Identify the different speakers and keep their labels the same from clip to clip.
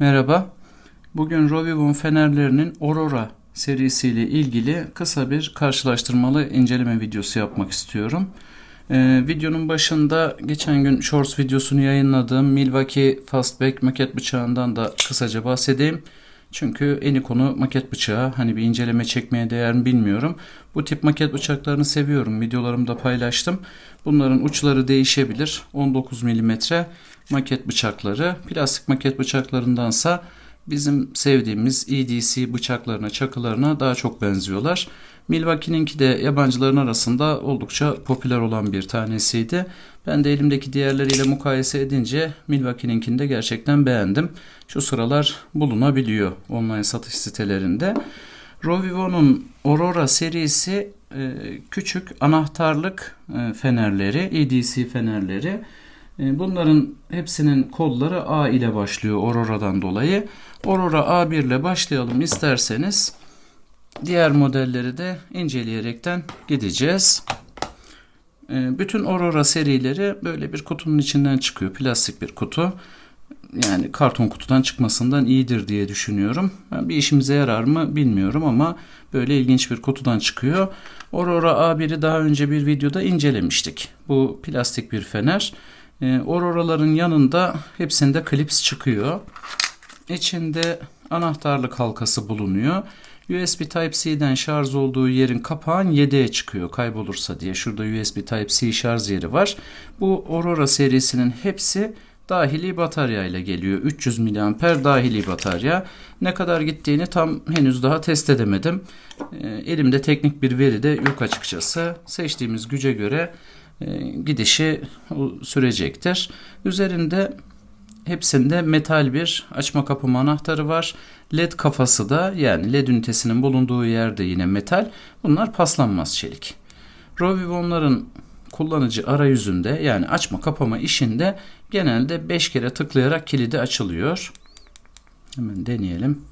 Speaker 1: Merhaba. Bugün Rovivon fenerlerinin Aurora serisiyle ilgili kısa bir karşılaştırmalı inceleme videosu yapmak istiyorum. Ee, videonun başında geçen gün Shorts videosunu yayınladığım Milwaukee Fastback maket bıçağından da kısaca bahsedeyim. Çünkü eni konu maket bıçağı. Hani bir inceleme çekmeye değer mi bilmiyorum. Bu tip maket bıçaklarını seviyorum. Videolarımda paylaştım. Bunların uçları değişebilir. 19 mm maket bıçakları. Plastik maket bıçaklarındansa bizim sevdiğimiz EDC bıçaklarına, çakılarına daha çok benziyorlar. Milwaukee'ninki de yabancıların arasında oldukça popüler olan bir tanesiydi. Ben de elimdeki diğerleriyle mukayese edince Milwaukee'ninkini de gerçekten beğendim. Şu sıralar bulunabiliyor online satış sitelerinde. Rovivo'nun Aurora serisi e, küçük anahtarlık e, fenerleri, EDC fenerleri. E, bunların hepsinin kodları A ile başlıyor Aurora'dan dolayı. Aurora A1 ile başlayalım isterseniz. Diğer modelleri de inceleyerekten gideceğiz. E, bütün Aurora serileri böyle bir kutunun içinden çıkıyor. Plastik bir kutu. Yani karton kutudan çıkmasından iyidir diye düşünüyorum. Bir işimize yarar mı bilmiyorum ama böyle ilginç bir kutudan çıkıyor. Aurora A1'i daha önce bir videoda incelemiştik. Bu plastik bir fener. E, Aurora'ların yanında hepsinde klips çıkıyor. İçinde anahtarlık halkası bulunuyor. USB Type-C'den şarj olduğu yerin kapağın 7'ye çıkıyor kaybolursa diye. Şurada USB Type-C şarj yeri var. Bu Aurora serisinin hepsi dahili batarya ile geliyor. 300 mAh dahili batarya. Ne kadar gittiğini tam henüz daha test edemedim. E, elimde teknik bir veri de yok açıkçası. Seçtiğimiz güce göre e, gidişi sürecektir. Üzerinde hepsinde metal bir açma kapama anahtarı var. LED kafası da yani LED ünitesinin bulunduğu yerde yine metal. Bunlar paslanmaz çelik. Rovivon'ların kullanıcı arayüzünde yani açma kapama işinde genelde 5 kere tıklayarak kilidi açılıyor. Hemen deneyelim.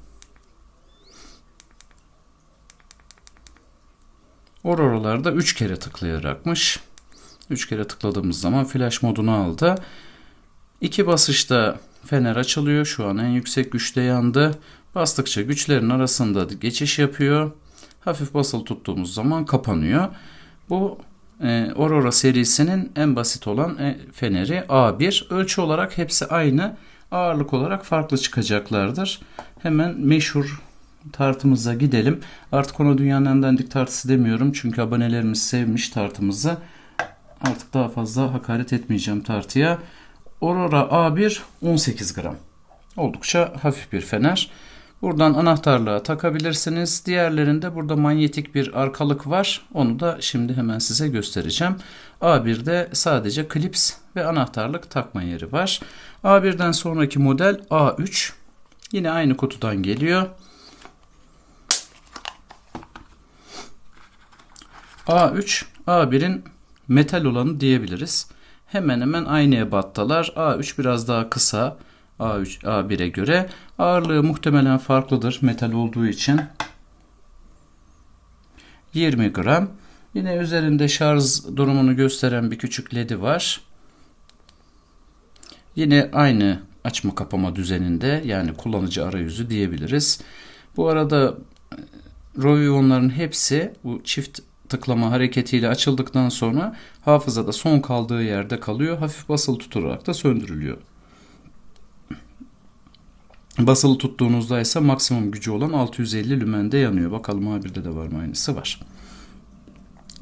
Speaker 1: Aurora'larda 3 kere tıklayarakmış. 3 kere tıkladığımız zaman flash modunu aldı. İki basışta fener açılıyor. Şu an en yüksek güçte yandı. Bastıkça güçlerin arasında geçiş yapıyor. Hafif basılı tuttuğumuz zaman kapanıyor. Bu e, Aurora serisinin en basit olan e, feneri A1. Ölçü olarak hepsi aynı. Ağırlık olarak farklı çıkacaklardır. Hemen meşhur tartımıza gidelim. Artık ona dünyanın en dandik tartısı demiyorum. Çünkü abonelerimiz sevmiş tartımızı. Artık daha fazla hakaret etmeyeceğim tartıya. Aurora A1 18 gram. Oldukça hafif bir fener. Buradan anahtarlığa takabilirsiniz. Diğerlerinde burada manyetik bir arkalık var. Onu da şimdi hemen size göstereceğim. A1'de sadece klips ve anahtarlık takma yeri var. A1'den sonraki model A3. Yine aynı kutudan geliyor. A3 A1'in metal olanı diyebiliriz. Hemen hemen aynı ebattalar. A3 biraz daha kısa. A3 A1'e göre ağırlığı muhtemelen farklıdır metal olduğu için. 20 gram. Yine üzerinde şarj durumunu gösteren bir küçük ledi var. Yine aynı açma kapama düzeninde yani kullanıcı arayüzü diyebiliriz. Bu arada Rovion'ların hepsi bu çift tıklama hareketiyle açıldıktan sonra hafızada son kaldığı yerde kalıyor. Hafif basılı tutularak da söndürülüyor. Basılı tuttuğunuzda ise maksimum gücü olan 650 lümende yanıyor. Bakalım A1'de de var mı aynısı var.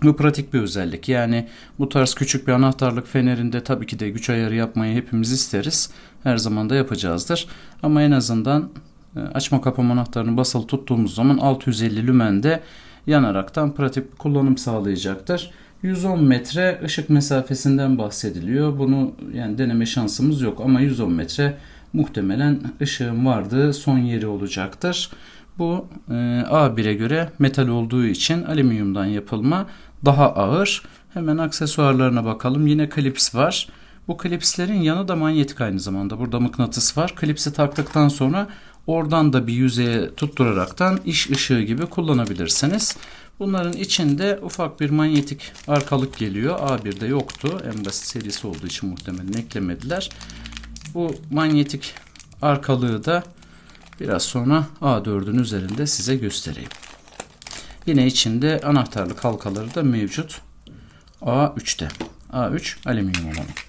Speaker 1: Bu pratik bir özellik. Yani bu tarz küçük bir anahtarlık fenerinde tabii ki de güç ayarı yapmayı hepimiz isteriz. Her zaman da yapacağızdır. Ama en azından e, açma kapama anahtarını basılı tuttuğumuz zaman 650 lümende yanaraktan pratik bir kullanım sağlayacaktır. 110 metre ışık mesafesinden bahsediliyor. Bunu yani deneme şansımız yok ama 110 metre muhtemelen ışığın vardığı son yeri olacaktır. Bu e, A1'e göre metal olduğu için alüminyumdan yapılma daha ağır. Hemen aksesuarlarına bakalım. Yine klips var. Bu klipslerin yanı da manyetik aynı zamanda. Burada mıknatıs var. Klipsi taktıktan sonra oradan da bir yüzeye tutturaraktan iş ışığı gibi kullanabilirsiniz. Bunların içinde ufak bir manyetik arkalık geliyor. A1'de yoktu. En basit serisi olduğu için muhtemelen eklemediler. Bu manyetik arkalığı da Biraz sonra A4'ün üzerinde size göstereyim. Yine içinde anahtarlık halkaları da mevcut. A3'te. A3 alüminyum olanı.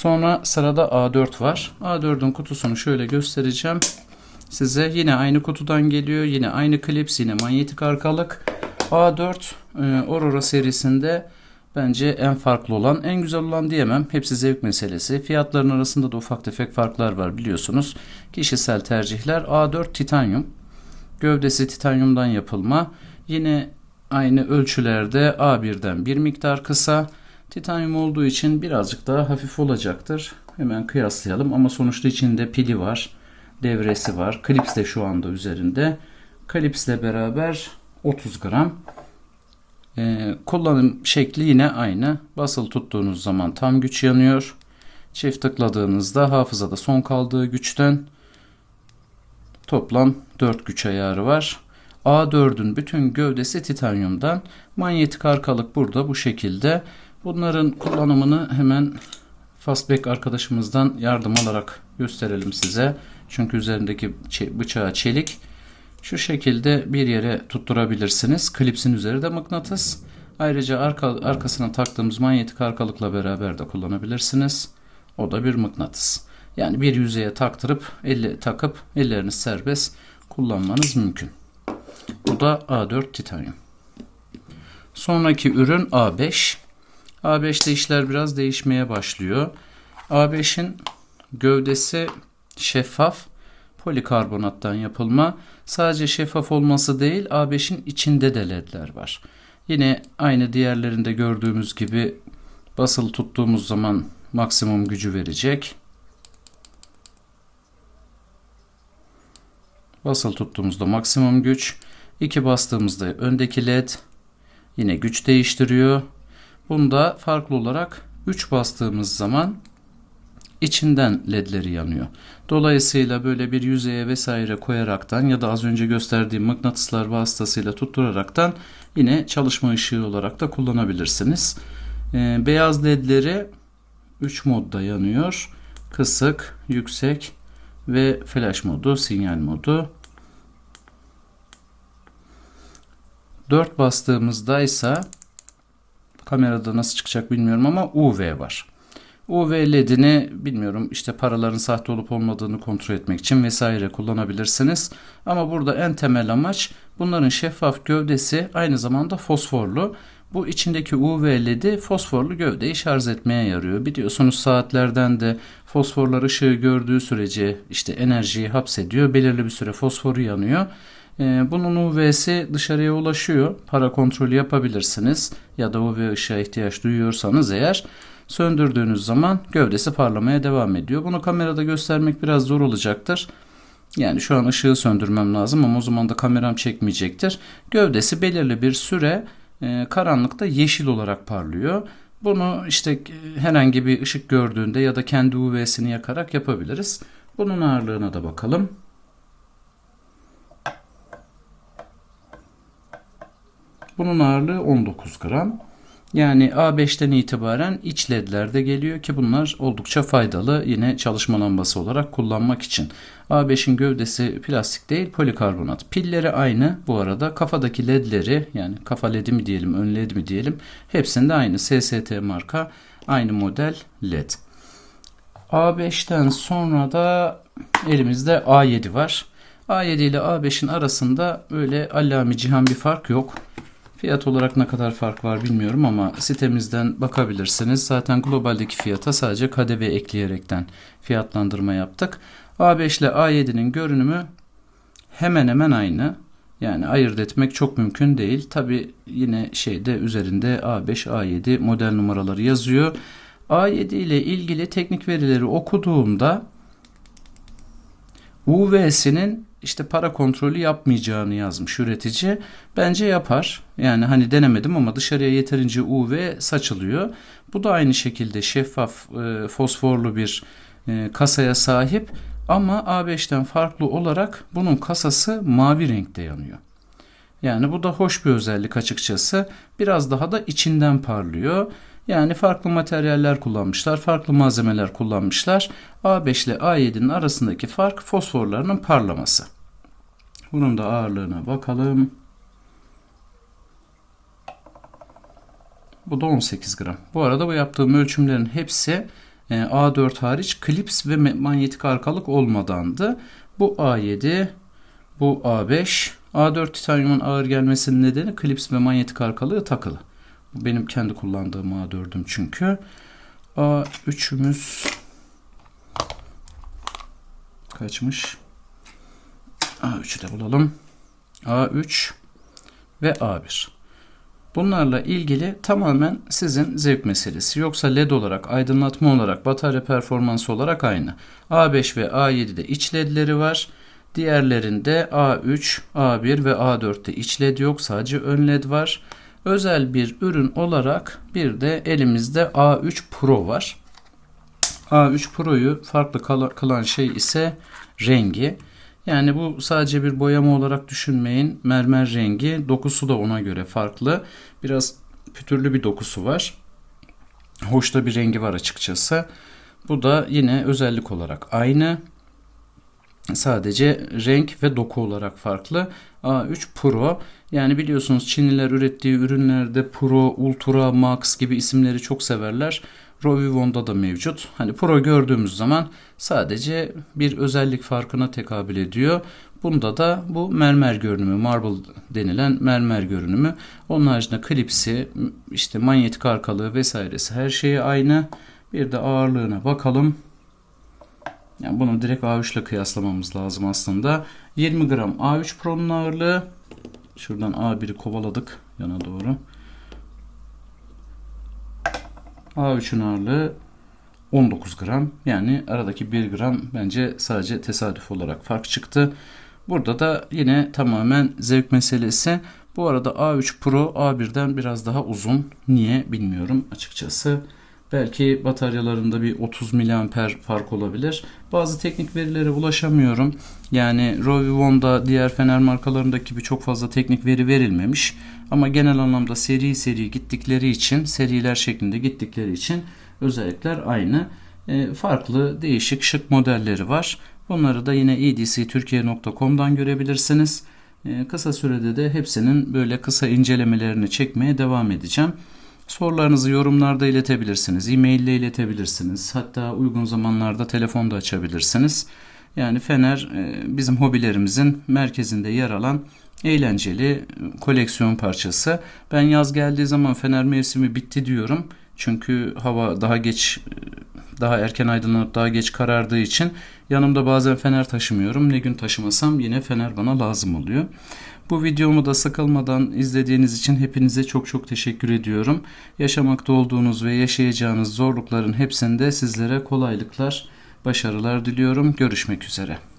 Speaker 1: Sonra sırada A4 var. A4'ün kutusunu şöyle göstereceğim. Size yine aynı kutudan geliyor. Yine aynı klips, yine manyetik arkalık. A4 e, Aurora serisinde bence en farklı olan, en güzel olan diyemem. Hepsi zevk meselesi. Fiyatların arasında da ufak tefek farklar var biliyorsunuz. Kişisel tercihler. A4 titanyum. Gövdesi titanyumdan yapılma. Yine aynı ölçülerde A1'den bir miktar kısa. Titanyum olduğu için birazcık daha hafif olacaktır. Hemen kıyaslayalım ama sonuçta içinde pili var. Devresi var. Klips de şu anda üzerinde. Klipsle beraber 30 gram. Ee, kullanım şekli yine aynı. Basılı tuttuğunuz zaman tam güç yanıyor. Çift tıkladığınızda hafızada son kaldığı güçten toplam 4 güç ayarı var. A4'ün bütün gövdesi titanyumdan. Manyetik arkalık burada bu şekilde. Bunların kullanımını hemen Fastback arkadaşımızdan yardım alarak gösterelim size. Çünkü üzerindeki bıçağı çelik. Şu şekilde bir yere tutturabilirsiniz. Klipsin üzeri de mıknatıs. Ayrıca arka, arkasına taktığımız manyetik arkalıkla beraber de kullanabilirsiniz. O da bir mıknatıs. Yani bir yüzeye taktırıp elle takıp elleriniz serbest kullanmanız mümkün. Bu da A4 titanyum. Sonraki ürün A5. A5'te işler biraz değişmeye başlıyor. A5'in gövdesi şeffaf polikarbonattan yapılma. Sadece şeffaf olması değil A5'in içinde de ledler var. Yine aynı diğerlerinde gördüğümüz gibi basılı tuttuğumuz zaman maksimum gücü verecek. Basılı tuttuğumuzda maksimum güç. 2 bastığımızda öndeki led yine güç değiştiriyor. Bunda farklı olarak 3 bastığımız zaman içinden ledleri yanıyor. Dolayısıyla böyle bir yüzeye vesaire koyaraktan ya da az önce gösterdiğim mıknatıslar vasıtasıyla tutturaraktan yine çalışma ışığı olarak da kullanabilirsiniz. Ee, beyaz ledleri 3 modda yanıyor. Kısık, yüksek ve flash modu, sinyal modu. 4 bastığımızda ise kamerada nasıl çıkacak bilmiyorum ama UV var. UV ledini bilmiyorum işte paraların sahte olup olmadığını kontrol etmek için vesaire kullanabilirsiniz. Ama burada en temel amaç bunların şeffaf gövdesi aynı zamanda fosforlu. Bu içindeki UV ledi fosforlu gövdeyi şarj etmeye yarıyor. Biliyorsunuz saatlerden de fosforlar ışığı gördüğü sürece işte enerjiyi hapsediyor. Belirli bir süre fosforu yanıyor. Ee, bunun UV'si dışarıya ulaşıyor. Para kontrolü yapabilirsiniz. Ya da UV ışığa ihtiyaç duyuyorsanız eğer söndürdüğünüz zaman gövdesi parlamaya devam ediyor. Bunu kamerada göstermek biraz zor olacaktır. Yani şu an ışığı söndürmem lazım ama o zaman da kameram çekmeyecektir. Gövdesi belirli bir süre e, karanlıkta yeşil olarak parlıyor. Bunu işte herhangi bir ışık gördüğünde ya da kendi UV'sini yakarak yapabiliriz. Bunun ağırlığına da bakalım. Bunun ağırlığı 19 gram. Yani A5'ten itibaren iç ledler de geliyor ki bunlar oldukça faydalı yine çalışma lambası olarak kullanmak için. A5'in gövdesi plastik değil polikarbonat. Pilleri aynı bu arada. Kafadaki ledleri yani kafa ledi mi diyelim ön led mi diyelim hepsinde aynı SST marka aynı model led. A5'ten sonra da elimizde A7 var. A7 ile A5'in arasında öyle allami cihan bir fark yok. Fiyat olarak ne kadar fark var bilmiyorum ama sitemizden bakabilirsiniz. Zaten globaldeki fiyata sadece KDV ekleyerekten fiyatlandırma yaptık. A5 ile A7'nin görünümü hemen hemen aynı. Yani ayırt etmek çok mümkün değil. Tabi yine şeyde üzerinde A5, A7 model numaraları yazıyor. A7 ile ilgili teknik verileri okuduğumda UV'sinin işte para kontrolü yapmayacağını yazmış üretici. Bence yapar. Yani hani denemedim ama dışarıya yeterince UV saçılıyor. Bu da aynı şekilde şeffaf e, fosforlu bir e, kasaya sahip ama A5'ten farklı olarak bunun kasası mavi renkte yanıyor. Yani bu da hoş bir özellik açıkçası. Biraz daha da içinden parlıyor. Yani farklı materyaller kullanmışlar, farklı malzemeler kullanmışlar. A5 ile A7'nin arasındaki fark fosforlarının parlaması. Bunun da ağırlığına bakalım. Bu da 18 gram. Bu arada bu yaptığım ölçümlerin hepsi e, A4 hariç klips ve manyetik arkalık olmadandı. Bu A7, bu A5. A4 titanyumun ağır gelmesinin nedeni klips ve manyetik arkalığı takılı. Benim kendi kullandığım A4'üm çünkü. A3'ümüz kaçmış? A3'ü de bulalım. A3 ve A1. Bunlarla ilgili tamamen sizin zevk meselesi. Yoksa LED olarak, aydınlatma olarak, batarya performansı olarak aynı. A5 ve A7'de iç LED'leri var. Diğerlerinde A3, A1 ve A4'te iç LED yok. Sadece ön LED var. Özel bir ürün olarak bir de elimizde A3 Pro var. A3 Pro'yu farklı kılan şey ise rengi. Yani bu sadece bir boyama olarak düşünmeyin. Mermer rengi. Dokusu da ona göre farklı. Biraz pütürlü bir dokusu var. Hoş da bir rengi var açıkçası. Bu da yine özellik olarak aynı. Sadece renk ve doku olarak farklı. A3 Pro yani biliyorsunuz Çinliler ürettiği ürünlerde Pro, Ultra, Max gibi isimleri çok severler. Rovivon'da da mevcut. Hani Pro gördüğümüz zaman sadece bir özellik farkına tekabül ediyor. Bunda da bu mermer görünümü, marble denilen mermer görünümü. Onun haricinde klipsi, işte manyetik arkalığı vesairesi her şeyi aynı. Bir de ağırlığına bakalım. Yani bunu direkt A3 ile kıyaslamamız lazım aslında. 20 gram A3 Pro'nun ağırlığı. Şuradan A1'i kovaladık yana doğru. A3'ün ağırlığı 19 gram. Yani aradaki 1 gram bence sadece tesadüf olarak fark çıktı. Burada da yine tamamen zevk meselesi. Bu arada A3 Pro A1'den biraz daha uzun. Niye bilmiyorum açıkçası. Belki bataryalarında bir 30 mAh fark olabilir. Bazı teknik verilere ulaşamıyorum. Yani Rovivon'da diğer fener markalarındaki gibi çok fazla teknik veri verilmemiş. Ama genel anlamda seri seri gittikleri için, seriler şeklinde gittikleri için özellikler aynı. E, farklı, değişik, şık modelleri var. Bunları da yine edctürkiye.com'dan görebilirsiniz. E, kısa sürede de hepsinin böyle kısa incelemelerini çekmeye devam edeceğim. Sorularınızı yorumlarda iletebilirsiniz, e-mail ile iletebilirsiniz. Hatta uygun zamanlarda telefonda açabilirsiniz. Yani Fener e, bizim hobilerimizin merkezinde yer alan eğlenceli koleksiyon parçası. Ben yaz geldiği zaman Fener mevsimi bitti diyorum. Çünkü hava daha geç daha erken aydınlanıp daha geç karardığı için yanımda bazen fener taşımıyorum. Ne gün taşımasam yine fener bana lazım oluyor. Bu videomu da sıkılmadan izlediğiniz için hepinize çok çok teşekkür ediyorum. Yaşamakta olduğunuz ve yaşayacağınız zorlukların hepsinde sizlere kolaylıklar, başarılar diliyorum. Görüşmek üzere.